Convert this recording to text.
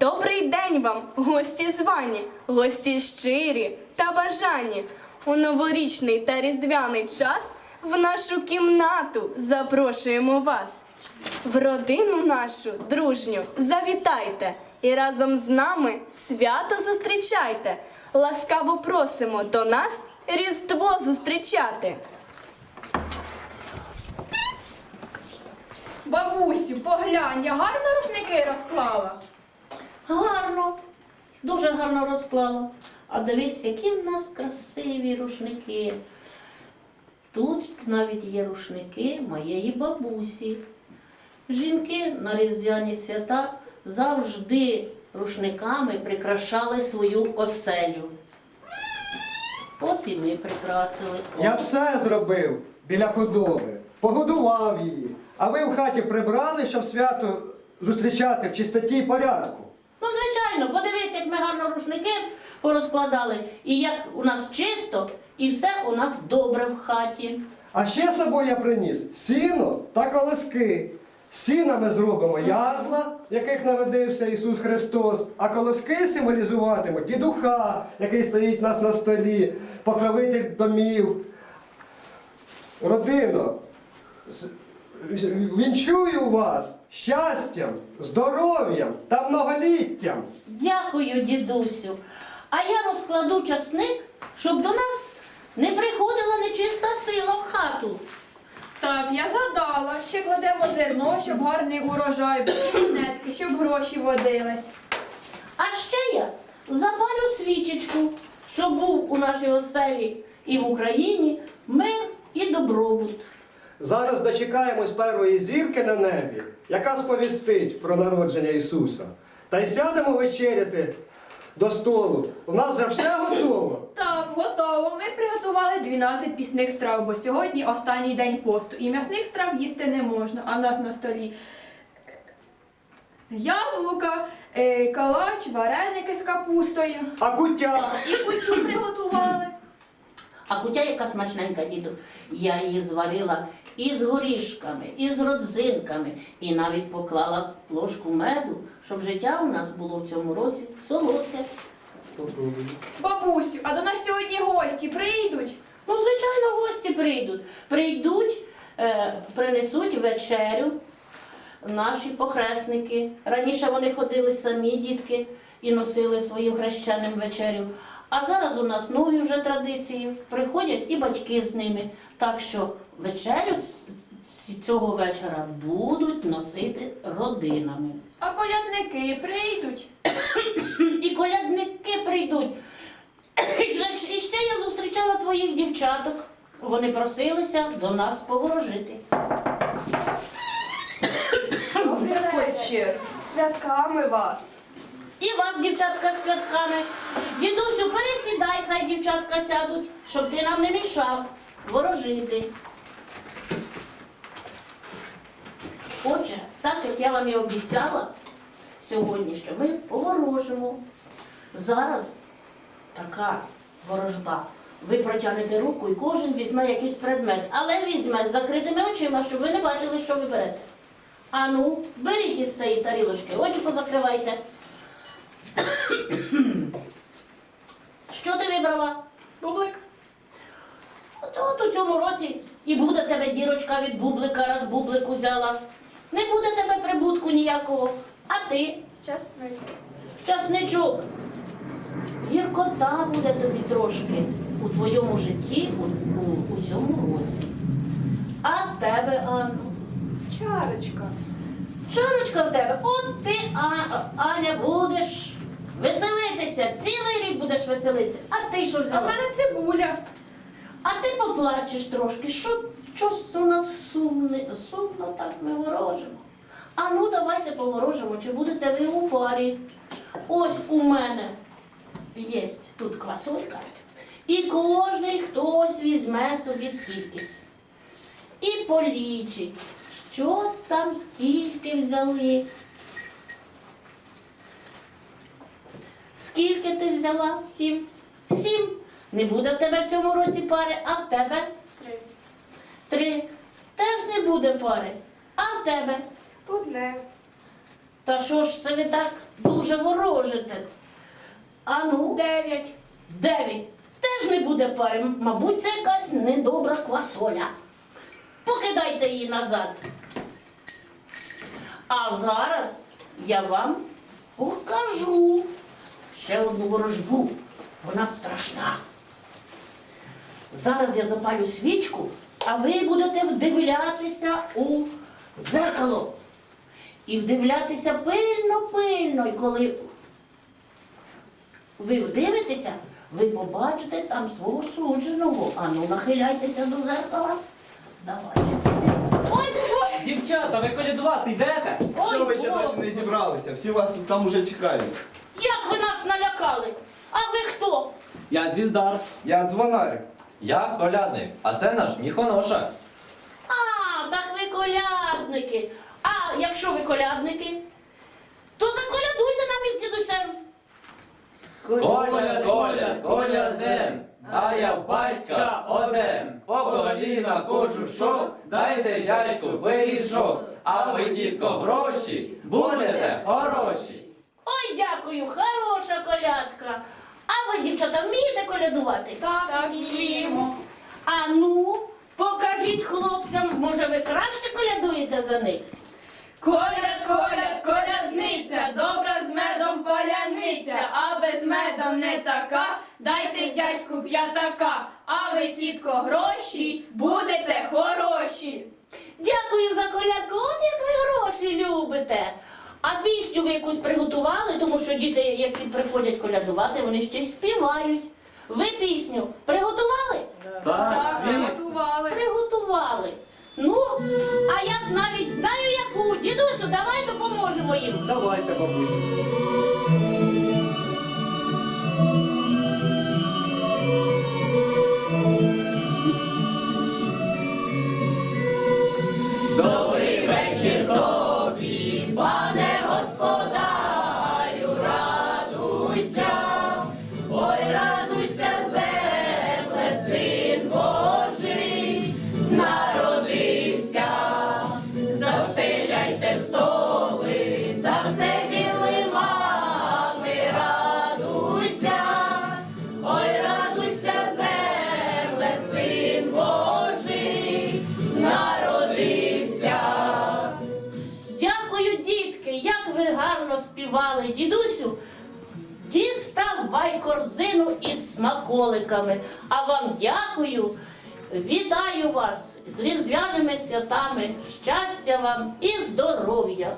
Добрий день вам, гості звані, гості щирі та бажані. У новорічний та різдвяний час в нашу кімнату запрошуємо вас. В родину нашу дружню завітайте і разом з нами свято зустрічайте. Ласкаво просимо до нас Різдво зустрічати. Бабусю, поглянь, я гарно рушники розклала. Дуже гарно розклала. А дивись, які в нас красиві рушники. Тут навіть є рушники моєї бабусі. Жінки на різдвяні свята завжди рушниками прикрашали свою оселю. От і ми прикрасили. Я все зробив біля худоби, погодував її. А ви в хаті прибрали, щоб свято зустрічати в чистоті і порядку. Звичайно, подивись, як ми гарно рушники порозкладали, і як у нас чисто, і все у нас добре в хаті. А ще з собою я приніс сіно та колоски. Сіна ми зробимо язла, в яких народився Ісус Христос, а колоски символізуватимуть дідуха, який стоїть у нас на столі, покровитель домів. Родино, вінчую вас щастям, здоров'ям та многоліттям. Дякую, дідусю. А я розкладу часник, щоб до нас не приходила нечиста сила в хату. Так, я згадала, ще кладемо зерно, щоб гарний урожай був, і монетки, щоб гроші водились. А ще я запалю свічечку, щоб був у нашій оселі і в Україні мир і добробут. Зараз дочекаємось першої зірки на небі, яка сповістить про народження Ісуса. Та й сядемо вечеряти до столу. У нас вже все готово. Так, готово. Ми приготували 12 пісних страв, бо сьогодні останній день посту. І м'ясних страв їсти не можна, а в нас на столі яблука, е, калач, вареники з капустою. А куття? І кутю приготували. А кутя яка смачненька, діду. Я її зварила і з горішками, і з родзинками, і навіть поклала ложку меду, щоб життя у нас було в цьому році солодке. Бабусю, а до нас сьогодні гості прийдуть. Ну, звичайно, гості прийдуть. Прийдуть, е, принесуть вечерю наші похресники. Раніше вони ходили самі, дітки, і носили своїм хрещеним вечерю. А зараз у нас нові вже традиції. Приходять і батьки з ними. Так що вечерю цього вечора будуть носити родинами. А колядники прийдуть. І колядники прийдуть. І ще я зустрічала твоїх дівчаток. Вони просилися до нас поворожити. Вечір. Святками вас. І вас, дівчатка, з святками. Дідусю, пересідай, хай дівчатка сядуть, щоб ти нам не мішав ворожити. Отже, так як я вам і обіцяла сьогодні, що ми поворожимо. Зараз така ворожба. Ви протягнете руку і кожен візьме якийсь предмет, але візьме з закритими очима, щоб ви не бачили, що ви берете. Ану, беріть із цієї тарілочки, очі позакривайте. Що ти вибрала? Бублик. От, от у цьому році і буде тебе дірочка від бублика, раз бублик узяла. Не буде тебе прибутку ніякого. А ти, Чесний. часничок, гіркота буде тобі трошки у твоєму житті у, у, у цьому році. А тебе, Анно? Чарочка. Чарочка в тебе, от ти, а, Аня, будеш веселитися, цілий рік будеш веселитися. А ти що А в взяла? мене цибуля. А ти поплачеш трошки. Що щось у нас сумне, сумно так ми ворожимо. А ну давайте поворожимо, чи будете ви у парі. Ось у мене є тут квасолька. І кожний хтось візьме собі скількись. І полічить, що там скільки взяли. Скільки ти взяла? Сім. Сім. Не буде в тебе в цьому році пари, а в тебе Три. три. Теж не буде пари. А в тебе Одне. Та що ж це ви так дуже ворожите? А ну, Дев'ять. дев'ять. Теж не буде пари. Мабуть, це якась недобра квасоля. Покидайте її назад. А зараз я вам покажу ще одну ворожбу. Вона страшна. Зараз я запалю свічку, а ви будете вдивлятися у зеркало. І вдивлятися пильно-пильно. І коли ви вдивитеся, ви побачите там свого судженого. Ану, нахиляйтеся до зеркала. Давайте. Дівчата, ви колядувати йдете? ой, Що ви ще досі не Господи. зібралися? Всі вас там уже чекають. Як ви нас налякали? А ви хто? Я звіздар. Я дзвонар. Я колядник, а це наш міхоноша. А, так ви колядники. А якщо ви колядники, то заколядуйте нам із дідусем. Коля, коля, коля ден, а я в батька один. По коліна кожушок, дайте дядьку пиріжок, а ви, дітко, гроші, будете хороші. Ой, дякую, хороша колядка. А ви, дівчата, вмієте колядувати? Так, вміємо. А ну, покажіть хлопцям, може ви краще колядуєте за них? Коляд, коляд, колядниця, добра з медом паляниця, а без меда не така, дайте дядьку п'ятака, а ви, тітко, гроші, будете хороші. Дякую за колядку, от як ви гроші любите. А пісню ви якусь приготували, тому що діти, які приходять колядувати, вони ще й співають. Ви пісню приготували? Так, звісно. готували. Приготували. Ну, а я навіть знаю яку. Дідусю, давай допоможемо їм. Давайте, бабусю. Співали. Дідусю, діставай корзину із смаколиками. А вам дякую. Вітаю вас з різдвяними святами, щастя вам і здоров'я.